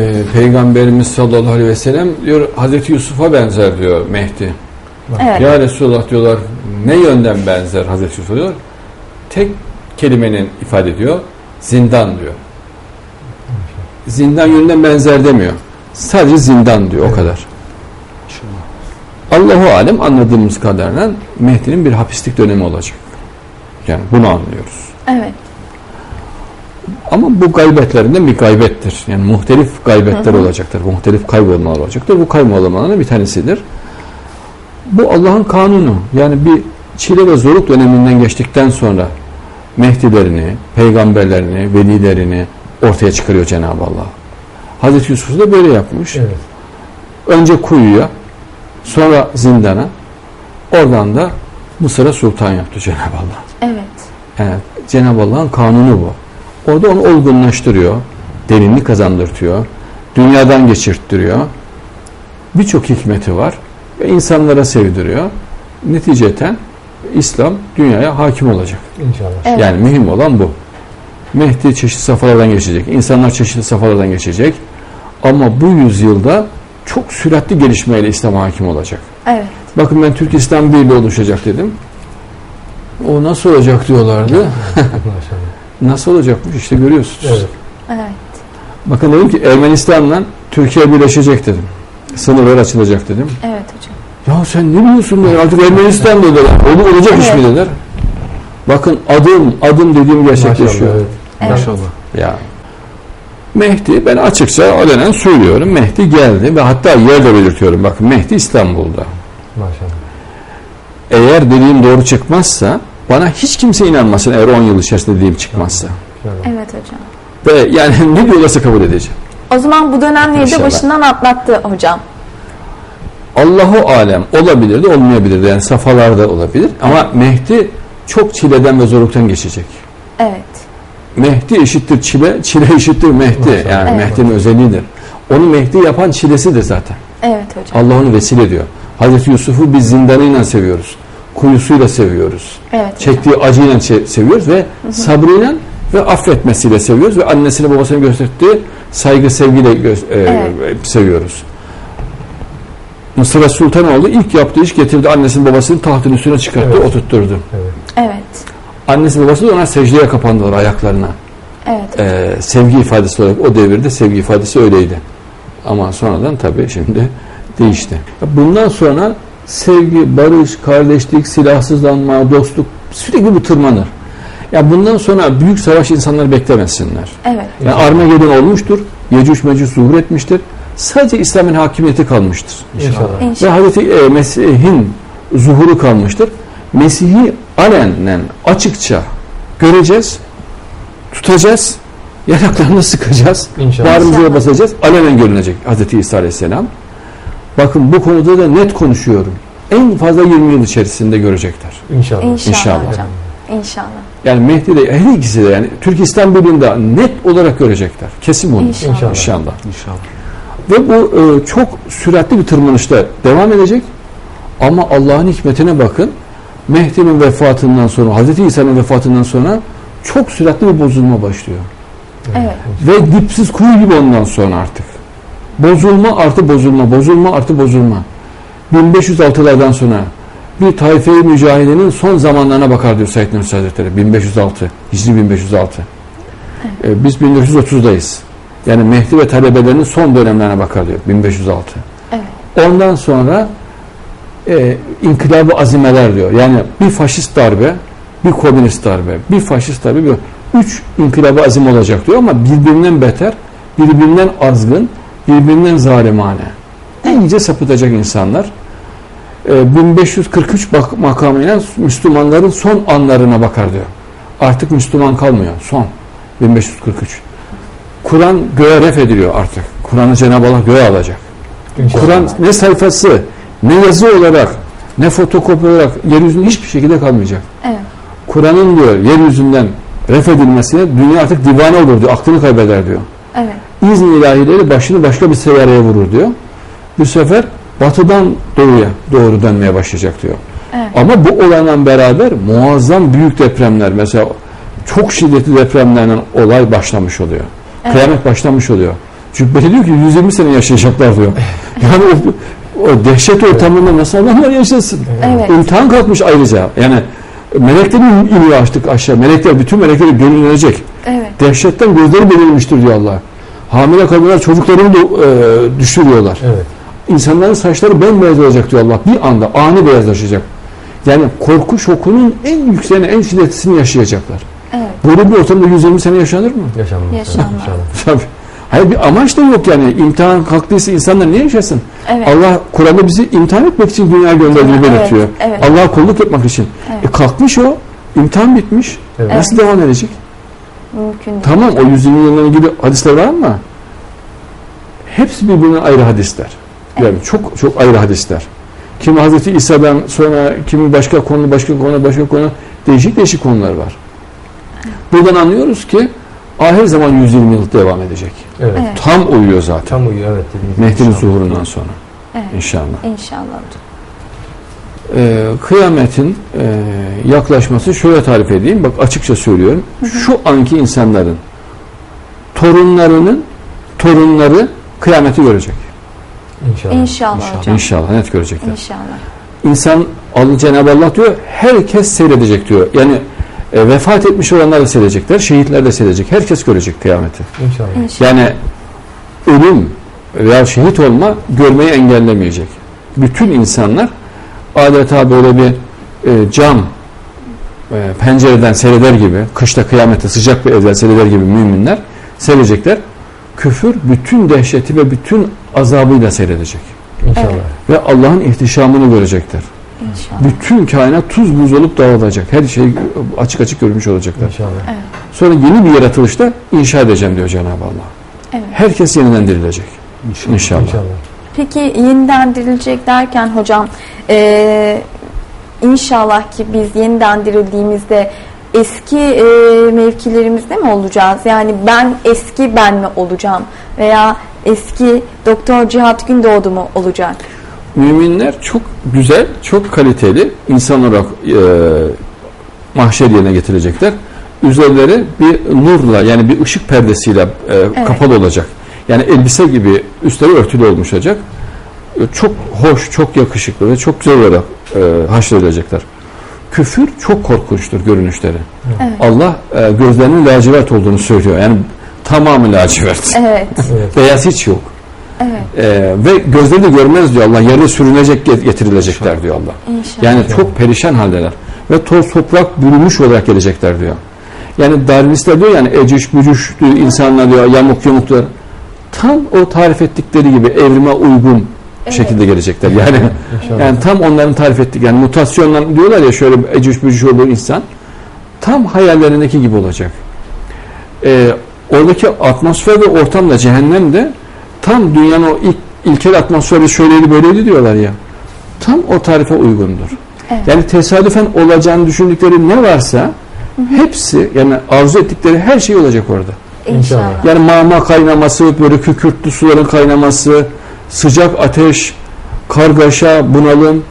Ee, Peygamberimiz sallallahu aleyhi ve sellem diyor Hazreti Yusuf'a benzer diyor Mehdi. Evet. Ya Resulullah diyorlar ne yönden benzer Hazreti Yusuf'a diyor. Tek kelimenin ifade ediyor. Zindan diyor. Zindan yönünden benzer demiyor. Sadece zindan diyor o Evet. kadar. Allahu alem anladığımız kadarıyla Mehdi'nin bir hapislik dönemi olacak. Yani bunu anlıyoruz. Evet. Ama bu gaybetlerinden bir gaybettir. Yani muhtelif gaybetler Hı hı. olacaktır. Muhtelif kaybolmalar olacaktır. Bu kaybolmaların bir tanesidir. Bu Allah'ın kanunu. Yani bir çile ve zorluk döneminden geçtikten sonra Mehdilerini, peygamberlerini, velilerini ortaya çıkarıyor Cenab-ı Allah. Hazreti Yusuf da böyle yapmış. Evet. Önce kuyuya, sonra zindana, oradan da Mısır'a sultan yaptı Cenab-ı Allah. Evet. Yani Cenab-ı Allah'ın kanunu bu. Orada onu olgunlaştırıyor, derinlik kazandırtıyor, dünyadan geçirttiriyor. Birçok hikmeti var ve insanlara sevdiriyor. Neticeten İslam dünyaya hakim olacak. İnşallah. Evet. Yani mühim olan bu. Mehdi çeşitli safhalardan geçecek. İnsanlar çeşitli safhalardan geçecek. Ama bu yüzyılda çok süratli gelişmeyle İslam hakim olacak. Evet. Bakın ben Türk İslam Birliği oluşacak dedim. O nasıl olacak diyorlardı. Maşallah. Nasıl olacakmış işte görüyorsunuz. Evet. Evet. Bakın dedim ki Ermenistan'la Türkiye birleşecek dedim. Sınırlar açılacak dedim. Evet hocam. Ya sen ne biliyorsun be? Artık Ermenistan dediler. Olur olacak iş mi Evet. dediler. Bakın adım adım dediğim gerçekleşiyor. Maşallah. Evet. Evet. Maşallah. Ya. Mehdi ben açıkça alenen söylüyorum. Mehdi geldi ve hatta yer de belirtiyorum. Bakın Mehdi İstanbul'da. Maşallah. Eğer dediğim doğru çıkmazsa bana hiç kimse inanmasın eğer 10 yıl içerisinde dediğim çıkmazsa. Evet hocam. Ve yani ne diyorlarsa kabul edeceğim. O zaman bu dönemleri de İnşallah. başından atlattı hocam. Allahu alem olabilir de olmayabilir de yani safhalarda olabilir ama Mehdi çok çileden ve zorluktan geçecek. Evet. Mehdi eşittir çile, çile eşittir Mehdi. Maşallah. Yani Evet. Mehdi'nin özelliğidir. Onu Mehdi yapan çilesidir zaten. Evet hocam. Allah onu vesile diyor. Hazreti Yusuf'u biz zindanıyla seviyoruz. Kuyusuyla seviyoruz. Evet. hocam. Çektiği acıyla seviyoruz ve sabrıyla ve affetmesiyle seviyoruz ve annesine babasına gösterdiği saygı sevgiyle gö- e, Evet. seviyoruz. Mısır'a sultan oldu. İlk yaptığı iş getirdi annesinin babasının tahtın üstüne çıkarttı, Evet. oturtturdu. Evet. Evet. Annesi babası da ona secdeye kapandılar ayaklarına. Evet. Ee, sevgi ifadesi olarak o devirde sevgi ifadesi öyleydi. Ama sonradan tabii şimdi değişti. Bundan sonra sevgi, barış, kardeşlik, silahsızlanma, dostluk sürekli bu tırmanır. Ya bundan sonra büyük savaş insanlar beklemesinler. Evet. Yani Armageddon olmuştur. Yecüc Mecüc zuhur etmiştir. Sadece İslam'ın hakimiyeti kalmıştır. İnşallah. Ve İnşallah. Hazreti e, Mesih'in zuhuru kalmıştır. Mesih'i alenen açıkça göreceğiz, tutacağız, yanaklarını sıkacağız, İnşallah. bağrımıza İnşallah. basacağız, alenen görünecek Hazreti İsa Aleyhisselam. Bakın bu konuda da net konuşuyorum. En fazla 20 yıl içerisinde görecekler. İnşallah. İnşallah, İnşallah. hocam. İnşallah. Yani Mehdi de her ikisi de yani Türk İslam Birliği'nde net olarak görecekler. Kesin bunu. İnşallah. İnşallah. İnşallah. İnşallah. Ve bu e, çok süratli bir tırmanışta devam edecek. Ama Allah'ın hikmetine bakın. Mehdi'nin vefatından sonra, Hazreti İsa'nın vefatından sonra çok süratli bir bozulma başlıyor. Evet. Ve dipsiz kuyu gibi ondan sonra artık. Bozulma artı bozulma, bozulma artı bozulma. 1506'lardan sonra bir taife-i mücahidenin son zamanlarına bakar diyor Said Nursi Hazretleri. 1506, Hicri 1506. Ee, biz 1930'dayız. Yani Mehdi ve talebelerinin son dönemlerine bakar diyor 1506. Evet. Ondan sonra e, inkılabı azimeler diyor. Yani bir faşist darbe, bir komünist darbe, bir faşist darbe, bir üç inkılabı azim olacak diyor ama birbirinden beter, birbirinden azgın, birbirinden zalimane. İyice sapıtacak insanlar. E, 1543 bak makamıyla Müslümanların son anlarına bakar diyor. Artık Müslüman kalmıyor. Son. 1543. Kur'an göğe ref ediliyor artık. Kur'an'ı Cenab-ı Allah göğe alacak. Kur'an ne sayfası, ne yazı olarak, ne fotokopi olarak yeryüzünde hiçbir şekilde kalmayacak. Evet. Kur'an'ın diyor yeryüzünden ref edilmesine dünya artık divane olur diyor, aklını kaybeder diyor. Evet. İzni ilahileri başını başka bir seyyareye vurur diyor. Bu sefer batıdan doğuya doğru dönmeye başlayacak diyor. Evet. Ama bu olanla beraber muazzam büyük depremler mesela çok şiddetli depremlerle olay başlamış oluyor. Evet. Kıyamet başlamış oluyor. Cübbeli diyor ki 120 sene yaşayacaklar diyor. Yani o, o dehşet ortamında nasıl adamlar yaşasın? Evet. İmtihan kalkmış ayrıca. Yani meleklerin iniyor açtık aşağı. Melekler, bütün melekleri gönüllenecek. Evet. Dehşetten gözleri belirmiştir diyor Allah. Hamile kadınlar çocuklarını da e, düşürüyorlar. Evet. İnsanların saçları bembeyaz olacak diyor Allah. Bir anda ani beyazlaşacak. Yani korku şokunun en yükseğini, en şiddetlisini yaşayacaklar. Evet. Böyle bir ortamda 120 sene yaşanır mı? Yaşanmaz. Yaşanmaz. Tabii. Hayır bir amaç da yok yani. İmtihan kalktıysa insanlar niye yaşasın? Evet. Allah Kur'an'da bizi imtihan etmek için dünyaya gönderdiğini Evet, belirtiyor. evet. Allah'a kulluk yapmak için. Evet. E kalkmış o, imtihan bitmiş. Evet. Nasıl devam edecek? Mümkün değil. Tamam o 120 yıldan ilgili hadisler var ama hepsi birbirinden ayrı hadisler. Yani çok çok ayrı hadisler. Kimi Hazreti İsa'dan sonra kimi başka konu, başka konu, başka konu değişik değişik konular var. Buradan anlıyoruz ki ahir zaman 120 yıl devam edecek. Evet. Evet. Tam uyuyor zaten. Tam uyuyor evet. Mehdi'nin zuhurundan sonra Evet. inşallah. İnşallah Ee, kıyametin e, yaklaşması şöyle tarif edeyim. Bak açıkça söylüyorum. Şu anki insanların torunlarının torunları kıyameti görecek. İnşallah. İnşallah, İnşallah. hocam. İnşallah net görecekler. İnşallah. İnsan Allah Cenab-ı Allah diyor herkes seyredecek diyor. Yani e, vefat etmiş olanlar da seyredecekler, şehitler de seyredecek. Herkes görecek kıyameti. İnşallah. İnşallah. Yani ölüm veya şehit olma görmeyi engellemeyecek. Bütün insanlar adeta böyle bir e, cam e, pencereden seyreder gibi, kışta kıyamette sıcak bir evden seyreder gibi müminler seyredecekler. Küfür bütün dehşeti ve bütün azabıyla seyredecek. İnşallah. Evet. Ve Allah'ın ihtişamını görecekler. İnşallah. Bütün kainat tuz buz olup dağılacak. Her şeyi açık açık görmüş olacaklar. İnşallah. Sonra yeni bir yaratılışta inşa edeceğim diyor Cenab-ı Allah. Evet. Herkes yeniden dirilecek. İnşallah. İnşallah. Peki yeniden dirilecek derken hocam eee, inşallah ki biz yeniden dirildiğimizde eski eee, mevkilerimizde mi olacağız? Yani ben eski ben mi olacağım? Veya eski Doktor Cihat Gündoğdu mu olacak? Müminler çok güzel, çok kaliteli insan olarak e, mahşer yerine getirecekler. Üzerleri bir nurla yani bir ışık perdesiyle e, kapalı olacak. Yani elbise gibi üstleri örtülü olmuş olacak. Çok hoş, çok yakışıklı ve çok güzel olarak e, haşredilecekler. Küfür çok korkunçtur görünüşleri. Evet. Allah e, gözlerinin lacivert olduğunu söylüyor. Yani tamamı lacivert. Evet. Beyaz hiç yok. Evet. E, ve gözleri de görmez diyor Allah. Yere sürünecek get- getirilecekler diyor Allah. İnşallah. Yani çok perişan haldeler. Ve toz toprak bürümüş olarak gelecekler diyor. Yani Darwinistler diyor yani eciş bücüş insanlar diyor yamuk yumuklar. Tam o tarif ettikleri gibi evrime uygun Evet. şekilde gelecekler. Yani İnşallah. yani tam onların tarif ettik. Yani mutasyonla diyorlar ya şöyle eciş bücüş olur insan. Tam hayallerindeki gibi olacak. Ee, oradaki atmosfer ve ortam da cehennem de tam dünyanın o ilk ilkel atmosferi şöyleydi böyleydi diyorlar ya. Tam o tarife uygundur. Evet. Yani tesadüfen olacağını düşündükleri ne varsa hepsi yani arzu ettikleri her şey olacak orada. İnşallah. Yani mama kaynaması, böyle kükürtlü suların kaynaması, sıcak ateş, kargaşa, bunalım,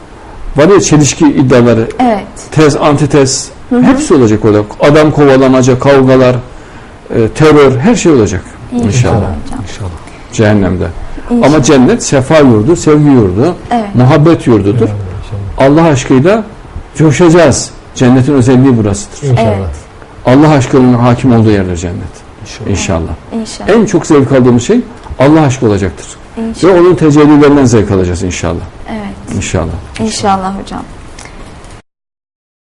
var ya çelişki iddiaları, Evet. tez, antitez, hepsi olacak orada. Adam kovalamaca, kavgalar, e, terör, her şey olacak İnşallah, İnşallah. İnşallah. cehennemde. İnşallah. Ama cennet sefa yurdu, sevgi yurdu, evet. muhabbet yurdudur. İnşallah. Allah aşkıyla coşacağız. Cennetin özelliği burasıdır. İnşallah. Evet. Allah aşkının hakim olduğu yerdir cennet. İnşallah. İnşallah. İnşallah. En çok zevk aldığımız şey Allah aşkı olacaktır. İnşallah. Ve onun tecellilerinden zevk alacağız inşallah. Evet. İnşallah. İnşallah hocam.